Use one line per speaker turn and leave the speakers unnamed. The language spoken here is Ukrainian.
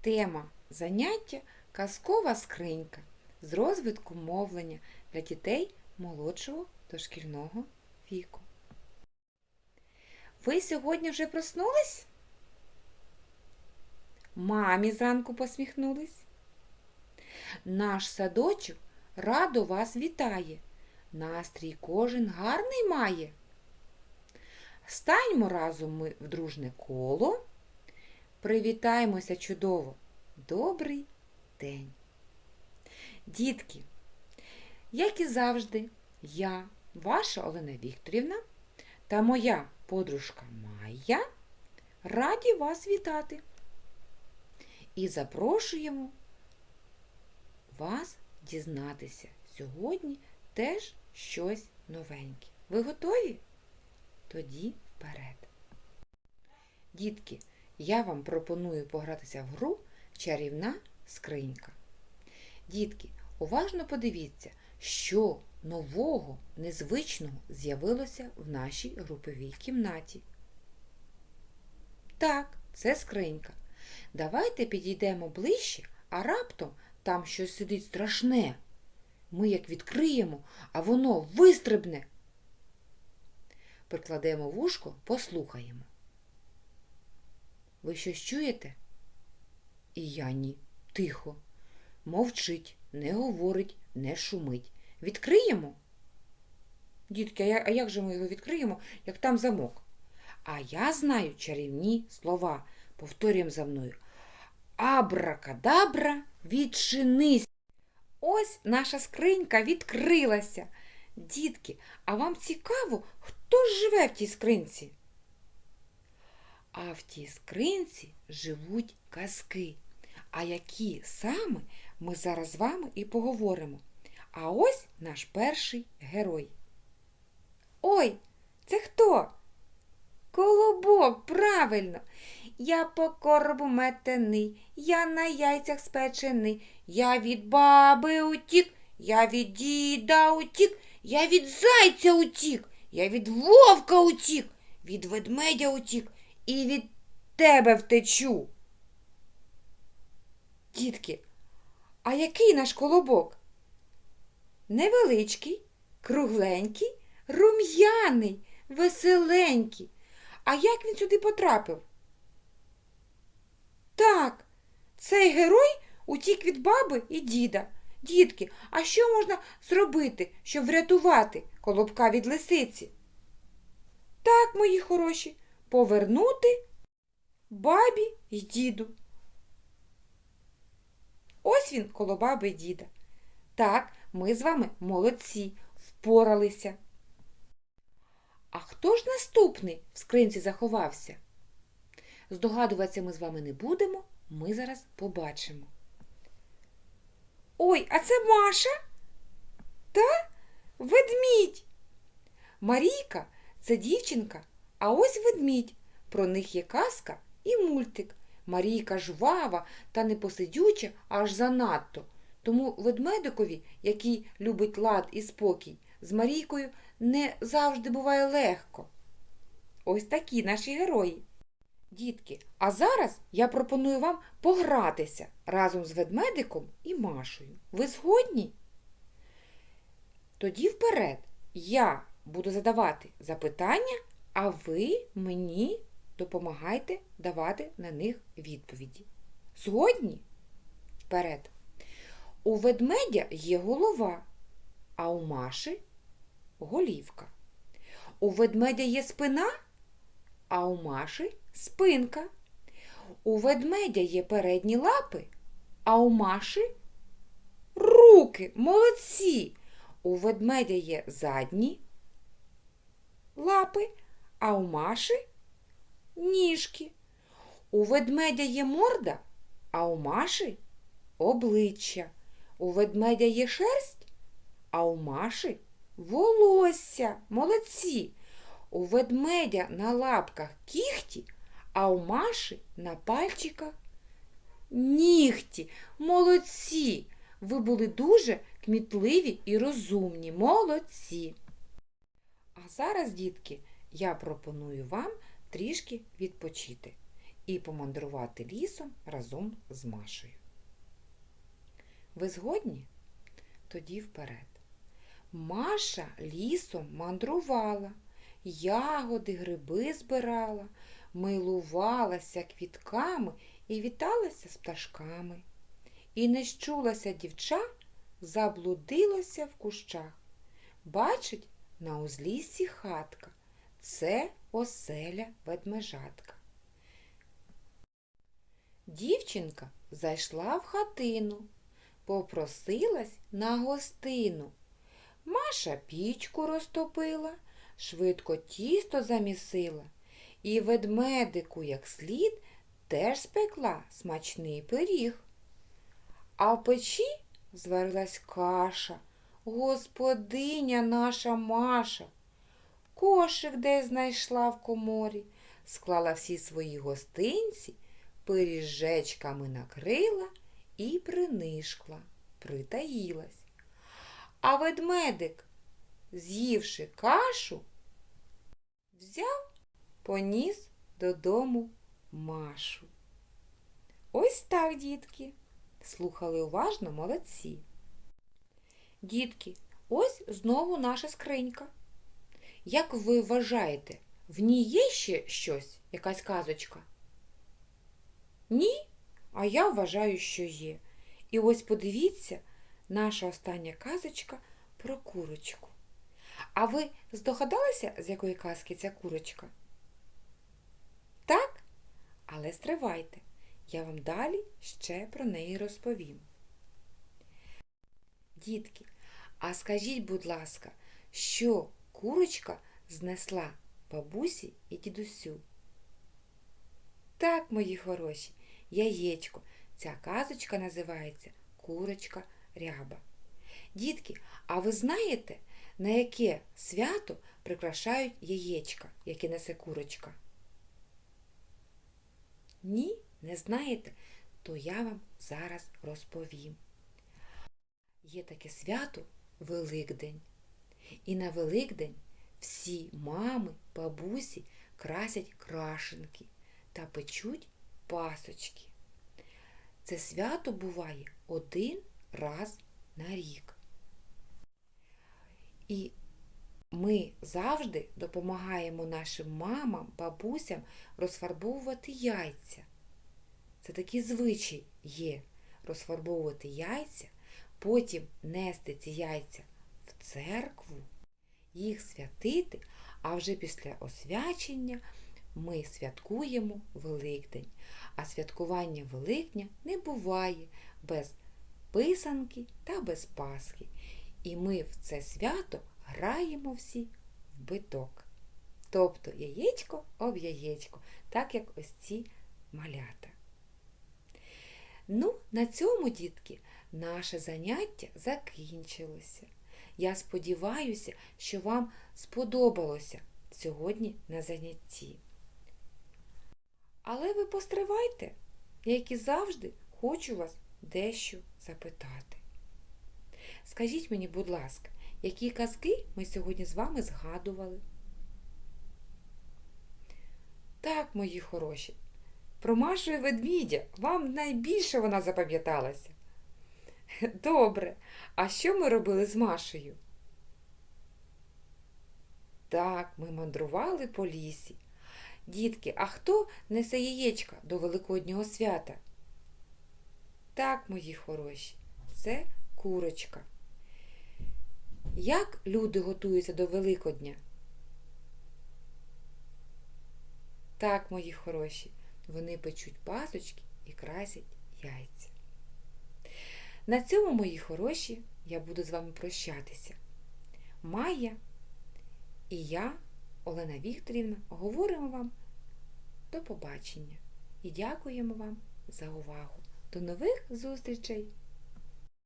Тема заняття казкова скринька з розвитку мовлення для дітей молодшого дошкільного віку. Ви сьогодні вже проснулись? Мамі зранку посміхнулись. Наш садочок радо вас вітає. Настрій кожен гарний має. Станьмо разом ми в дружне коло. Привітаємося чудово. Добрий день. Дітки, як і завжди, я, ваша Олена Вікторівна та моя подружка Майя раді вас вітати. І запрошуємо вас дізнатися сьогодні теж щось новеньке. Ви готові? Тоді вперед. Дітки, я вам пропоную погратися в гру чарівна скринька. Дітки, уважно подивіться, що нового, незвичного з'явилося в нашій груповій кімнаті. Так, це скринька. Давайте підійдемо ближче, а раптом там щось сидить страшне. Ми як відкриємо, а воно вистрибне. Прикладемо вушко, послухаємо. Ви щось чуєте? І я ні. Тихо. Мовчить, не говорить, не шумить. Відкриємо? Дітки, а як же ми його відкриємо, як там замок? А я знаю чарівні слова. Повторюємо за мною. Абракадабра, відчинись. Ось наша скринька відкрилася. Дітки, а вам цікаво, хто живе в тій скринці? А в тій скринці живуть казки. А які саме ми зараз з вами і поговоримо. А ось наш перший герой. Ой, це хто? Колобок, правильно. Я по коробу метений, я на яйцях спечений, я від баби утік, я від діда утік, я від зайця утік, я від вовка утік, від ведмедя утік і від тебе втечу. Дітки, а який наш колобок? Невеличкий, кругленький, рум'яний, веселенький. А як він сюди потрапив? Так, цей герой утік від баби і діда. Дітки, а що можна зробити, щоб врятувати колобка від лисиці? Так, мої хороші, повернути бабі й діду. Ось він коло баби й діда. Так, ми з вами молодці, впоралися. А хто ж наступний в скринці заховався? Здогадуватися ми з вами не будемо, ми зараз побачимо. Ой, а це Маша? Та ведмідь. Марійка це дівчинка, а ось ведмідь. Про них є казка і мультик. Марійка жвава та непосидюча аж занадто. Тому ведмедикові, який любить лад і спокій, з Марійкою не завжди буває легко. Ось такі наші герої. Дітки, а зараз я пропоную вам погратися разом з ведмедиком і Машею. Ви згодні? Тоді вперед я буду задавати запитання, а ви мені допомагайте давати на них відповіді. Згодні? Вперед. У ведмедя є голова, а у Маші голівка. У ведмедя є спина, а у Маші спинка. У ведмедя є передні лапи, а у Маші руки, молодці. У ведмедя є задні лапи, а у Маші ніжки. У ведмедя є морда, а у Маші обличчя. У ведмедя є шерсть, а у Маші волосся. Молодці. У ведмедя на лапках кіхті, а у Маші на пальчиках нігті. Молодці. Ви були дуже кмітливі і розумні. Молодці. А зараз, дітки, я пропоную вам трішки відпочити. і помандрувати лісом разом з Машею. Ви згодні? Тоді вперед. Маша лісом мандрувала, ягоди, гриби збирала, милувалася квітками і віталася з пташками. І не щулася дівча, заблудилася в кущах. Бачить, на узліссі хатка. Це оселя ведмежатка. Дівчинка зайшла в хатину, попросилась на гостину. Маша пічку розтопила, швидко тісто замісила, і ведмедику, як слід, теж спекла смачний пиріг. А в печі зварилась каша, господиня наша Маша. Кошик десь знайшла в коморі, склала всі свої гостинці, пиріжечками накрила і принишкла, притаїлась. А ведмедик, з'ївши кашу, взяв, поніс додому Машу. Ось так, дітки. Слухали уважно молодці. Дітки, ось знову наша скринька. Як ви вважаєте, в ній є ще щось, якась казочка? Ні? А я вважаю, що є. І ось подивіться, наша остання казочка про курочку. А ви здогадалися, з якої казки ця курочка? Так? Але стривайте, я вам далі ще про неї розповім. Дітки, а скажіть, будь ласка, що курочка знесла бабусі і дідусю? Так, мої хороші, яєчко. Ця казочка називається Курочка ряба. Дітки, а ви знаєте, на яке свято прикрашають яєчка, яке несе курочка? Ні, не знаєте, то я вам зараз розповім. Є таке свято Великдень. І на Великдень всі мами, бабусі красять крашенки та печуть пасочки. Це свято буває один раз на рік. І ми завжди допомагаємо нашим мамам, бабусям розфарбовувати яйця. Це такий звичай є розфарбовувати яйця, потім нести ці яйця в церкву, їх святити, а вже після освячення ми святкуємо Великдень. А святкування Великдня не буває без писанки та без Пасхи. І ми в це свято граємо всі в биток. Тобто яєчко об яєчко, так як ось ці малята. Ну, на цьому, дітки, наше заняття закінчилося. Я сподіваюся, що вам сподобалося сьогодні на занятті. Але ви постривайте, як і завжди, хочу вас дещо запитати. Скажіть мені, будь ласка, які казки ми сьогодні з вами згадували? Так, мої хороші, про Машу і ведмідя вам найбільше вона запам'яталася. Добре, а що ми робили з Машею? Так, ми мандрували по лісі. Дітки, а хто несе яєчка до Великоднього свята? Так, мої хороші, це курочка. Як люди готуються до Великодня? Так, мої хороші, вони печуть пасочки і красять яйця. На цьому, мої хороші, я буду з вами прощатися. Майя і я, Олена Вікторівна, говоримо вам до побачення і дякуємо вам за увагу. До нових зустрічей!